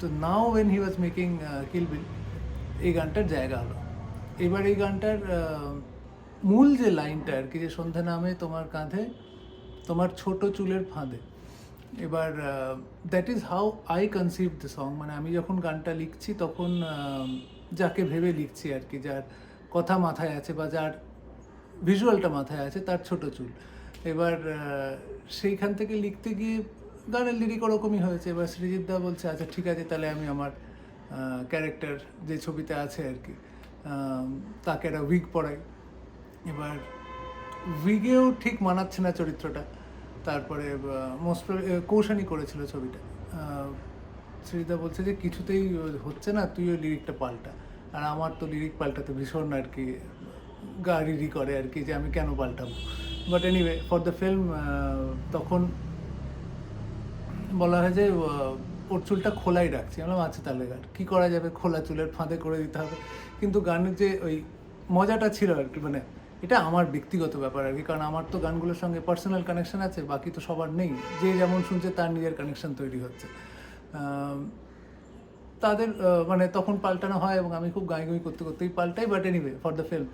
তো নাও when he was making কিলবিল এই গানটার জায়গা হলো। এবার এই গানটার মূল যে লাইনটা আর কি, যে সন্ধ্যা নামে তোমার কাঁধে, তোমার ছোট চুলের ফাঁদে, এবার that is how I conceive the song মানে আমি যখন গানটা লিখছি তখন যাকে ভেবে লিখছি আর কি, যার কথা মাথায় আছে বা যার ভিজুয়ালটা মাথায় আছে, তার ছোট চুল। এবার সেইখান থেকে লিখতে গিয়ে গানের লিরিক ওরকমই হয়েছে। এবার সৃজিৎ দা বলছে আচ্ছা ঠিক আছে, তাহলে আমি আমার ক্যারেক্টার যে ছবিতে আছে আর কি তাকে একটা উইগ পড়াই এবার উইগেও ঠিক মানাচ্ছে না চরিত্রটা। তারপরে মোস্ট কৌশানি করেছিল ছবিটা। সৃজিদা বলছে যে, কিছুতেই হচ্ছে না তুই ওই লিরিকটা পাল্টা। আর আমার তো লিরিক পাল্টাতে ভীষণ আর কি গাড়ি করে আর কি, যে আমি কেন পাল্টাবো? But anyway for the film তখন বলা হয় যে ওর চুলটা খোলাই রাখছি। আমি বললাম আচ্ছা তাহলে আর কী করা যাবে? খোলা চুলের ফাঁদে করে দিতে হবে। কিন্তু গানের যে ওই মজাটা ছিল আর কি মানে এটা আমার ব্যক্তিগত ব্যাপার আর কি, কারণ আমার তো গানগুলোর সঙ্গে পার্সোনাল কানেকশন আছে, বাকি তো সবার নেই। যে যেমন শুনছে তার নিজের কানেকশন তৈরি হচ্ছে। তাদের মানে তখন পাল্টানো হয় এবং আমি খুব গাই গাই করতে করতেই পাল্টাই but anyway for the film